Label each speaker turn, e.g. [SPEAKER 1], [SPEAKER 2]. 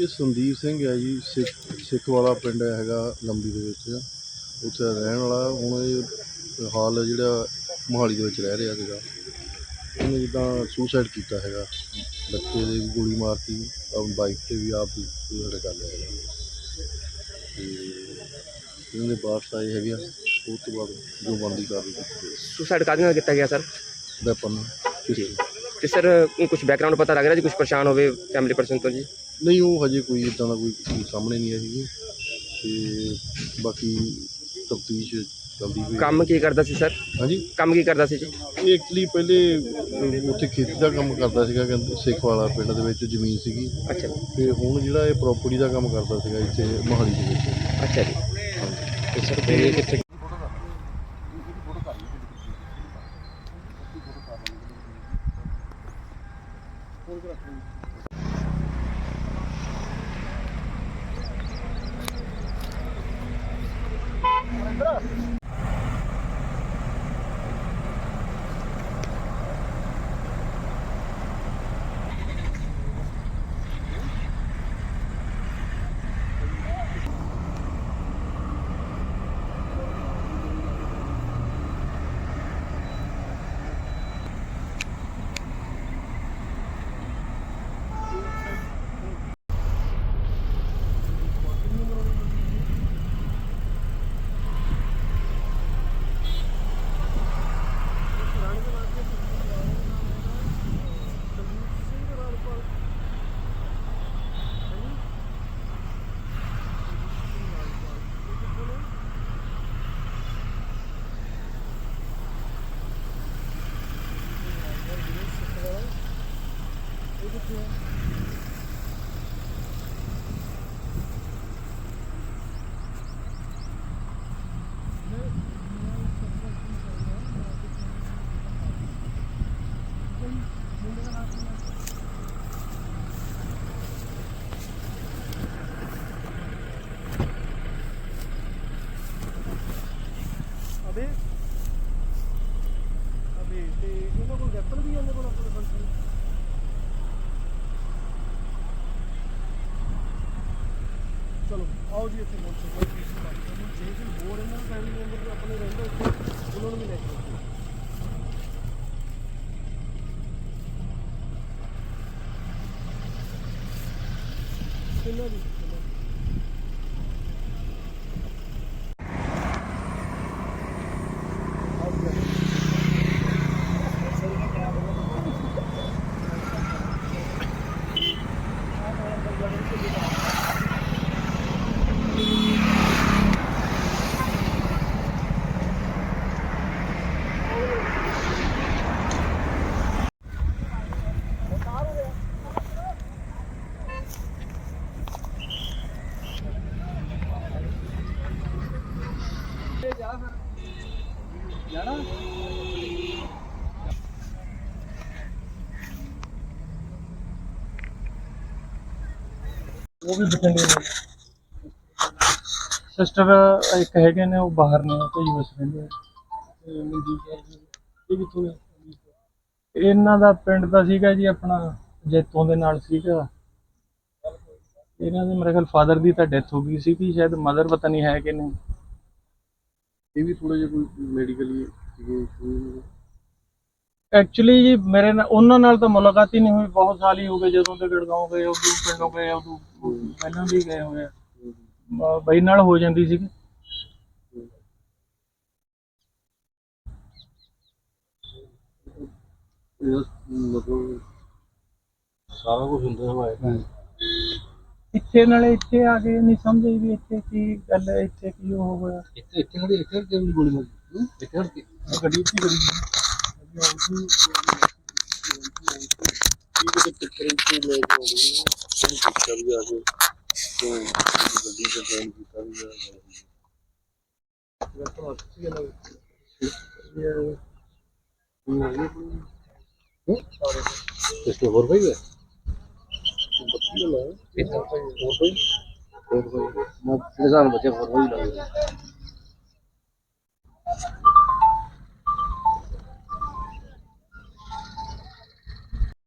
[SPEAKER 1] ਇਹ ਸੰਦੀਪ ਸਿੰਘ ਹੈ ਜੀ ਸਿੱਖ ਸਿੱਖ ਵਾਲਾ ਪਿੰਡ ਹੈਗਾ ਲੰਬੀ ਦੇ ਵਿੱਚ। ਉੱਥੇ ਦਾ ਰਹਿਣ ਵਾਲਾ ਹੁਣ ਇਹ ਹਾਲ ਜਿਹੜਾ ਮੋਹਾਲੀ ਦੇ ਵਿੱਚ ਰਹਿ ਰਿਹਾ ਸੀਗਾ। ਇਹਨੇ ਜਿੱਦਾਂ ਸੁਸਾਈਡ ਕੀਤਾ ਹੈਗਾ। ਬੱਚੇ ਦੇ ਵੀ ਗੋਲੀ ਮਾਰਤੀ ਆਪਣੀ ਬਾਈਕ ਤੇ ਵੀ ਆਪ ਹੀ ਸੁਸਾਈਡ ਕਰ ਲਿਆ ਹੈਗਾ। ਤੇ ਇਹਦੇ ਬਾਅਦ ਆਏ ਹੈਗੇ ਆ ਉਸ ਤੋਂ ਬਾਅਦ ਜੋ ਬੰਦੀ ਕਰ ਦਿੱਤੀ
[SPEAKER 2] ਸੁਸਾਈਡ ਕਾਹਦੇ ਨਾਲ ਕੀਤਾ ਗਿਆ ਸਰ
[SPEAKER 1] ਵੈਪਨ
[SPEAKER 2] ਜੀ ਤੇ ਸਰ ਕੁਝ ਬੈਕਗ੍ਰਾਉਂਡ ਪਤਾ ਲੱਗ ਰਿਹਾ ਜੀ ਕੁਝ ਪਰੇਸ਼ਾਨ ਹੋਵੇ ਫੈਮਿਲੀ ਪਰਸਨ ਤੋਂ ਜੀ?
[SPEAKER 1] ਨਹੀਂ ਉਹ ਹਜੇ ਕੋਈ ਇਦਾਂ ਦਾ ਕੋਈ ਸਾਹਮਣੇ ਨਹੀਂ ਆਈ ਹੈਗੀ ਤੇ ਬਾਕੀ ਤਫਤੀਸ਼ ਚੱਲਦੀ ਪਈ ਹੈ।
[SPEAKER 2] ਕੰਮ ਕੀ ਕਰਦਾ ਸੀ ਸਰ?
[SPEAKER 1] ਹਾਂਜੀ?
[SPEAKER 2] ਕੰਮ ਕੀ ਕਰਦਾ ਸੀ ਜੀ?
[SPEAKER 1] ਇਹ ਐਕਚੁਅਲੀ ਪਹਿਲੇ ਉੱਥੇ ਖੇਤੀ ਦਾ ਕੰਮ ਕਰਦਾ ਸੀਗਾ ਕਹਿੰਦੇ ਸਿੱਖ ਵਾਲਾ ਪਿੰਡ ਦੇ ਵਿੱਚ ਜ਼ਮੀਨ ਸੀਗੀ।
[SPEAKER 2] ਅੱਛਾ
[SPEAKER 1] ਤੇ ਹੁਣ ਜਿਹੜਾ ਇਹ ਪ੍ਰਾਪਰਟੀ ਦਾ ਕੰਮ ਕਰਦਾ ਸੀਗਾ ਇੱਥੇ ਮੋਹਾਲੀ ਦੇ ਵਿੱਚ।
[SPEAKER 2] ਅੱਛਾ ਜੀ। ਤੇ ਸਰ ਤੇ ਕਿੱਥੇ
[SPEAKER 3] ਆਓ ਜੀ ਇੱਥੇ ਪਹੁੰਚੋ ਕੋਈ ਕਿਸੇ ਦਾ ਨਹੀਂ ਜੇ ਕੋਈ ਹੋਰ ਇਹਨਾਂ ਫੈਮਿਲੀ ਮੈਂਬਰ ਆਪਣੇ ਰਹਿੰਦੇ ਇੱਥੇ, ਉਹਨਾਂ ਨੂੰ ਵੀ ਲੈ ਕੇ ਆਓ। ਕਿੰਨਾ ਦੀ ਉਹ ਵੀ ਬਠਿੰਡੇ ਨੇ ਸਿਸਟਰ ਇੱਕ ਹੈਗੇ ਨੇ ਉਹ ਬਾਹਰ ਨੇ ਉਹ ਯੂਐਸ ਰਹਿੰਦੇ ਆ। ਤੇ ਮਨਜੀਤ ਕੌਰ ਜੀ, ਇਹ ਕਿੱਥੋਂ ਨੇ? ਇਹਨਾਂ ਦਾ ਪਿੰਡ ਦਾ ਸੀਗਾ ਜੀ ਆਪਣਾ ਜੈਤੋਂ ਦੇ ਨਾਲ ਸੀਗਾ। ਇਹਨਾਂ ਦੇ ਮੇਰੇ ਖਿਆਲ ਫਾਦਰ ਦੀ ਤਾਂ ਡੈਥ ਹੋ ਗਈ ਸੀ ਕਿ ਸ਼ਾਇਦ ਮਦਰ ਪਤਾ ਨਹੀਂ ਹੈ ਕਿ ਨਹੀਂ।
[SPEAKER 1] ਇਹ ਵੀ ਥੋੜਾ ਜਿਹਾ ਕੋਈ ਮੈਡੀਕਲੀ ਸੀਗੇ
[SPEAKER 3] ਐਕਚੁਅਲੀ ਜੀ ਮੇਰੇ ਨਾਲ ਉਹਨਾਂ ਨਾਲ ਤਾਂ ਮੁਲਾਕਾਤ ਹੀ ਨਹੀਂ ਹੋਈ। ਬਹੁਤ ਸਾਲ ਹੀ ਹੋ ਗਏ ਜਦੋਂ ਦੇ ਗੜਗਾਉਂ ਗਏ ਉਦੋਂ ਪਿੰਡੋਂ ਗਏ ਉਦੋਂ ਪਹਿਲਾਂ ਵੀ ਗਏ ਹੋਏ ਆ। ਬਈ ਨਾਲ ਹੋ ਜਾਂਦੀ ਸੀ
[SPEAKER 1] ਮਤਲਬ ਸਾਰਾ ਕੁਝ ਹੁੰਦਾ ਹੋਇਆ
[SPEAKER 3] ਇੱਥੇ ਨਾਲੇ ਇੱਥੇ ਆ ਕੇ ਨਹੀਂ ਸਮਝ ਆਈ ਵੀ ਇੱਥੇ ਕੀ ਗੱਲ ਹੈ ਇੱਥੇ ਕੀ ਉਹ ਹੋਇਆ।
[SPEAKER 1] ਇੱਥੇ ਇੱਥੇ ਖੜੀ ਇੱਥੇ ਕਿਉਂ ਗੋਲੀ ਮਾਰੀ। ਇੱਥੇ
[SPEAKER 3] ਗੱਡੀ ਉੱਤੇ
[SPEAKER 1] ਕੀ ਕਿਤੇ ਟਿੱਕਰ ਤੇ ਲੈ ਕੇ ਆਉਂਦੇ ਨੇ ਉਹਨੂੰ ਪੁੱਛਿਆ ਵੀ ਆ ਕੇ ਤੇ ਗੱਡੀ ਤੇ ਫੋਨ ਕੀਤਾ ਵੀ ਆ ਇਸ ਤੋਂ ਹੋਰ ਭਾਈ ਹੈ ਬੱਤੀ ਲਾ ਹੋਰ ਭਾਈ
[SPEAKER 4] ਬਹੁਤ ਵਧੀਆ ਮੈਂ ਜਿਹੜੇ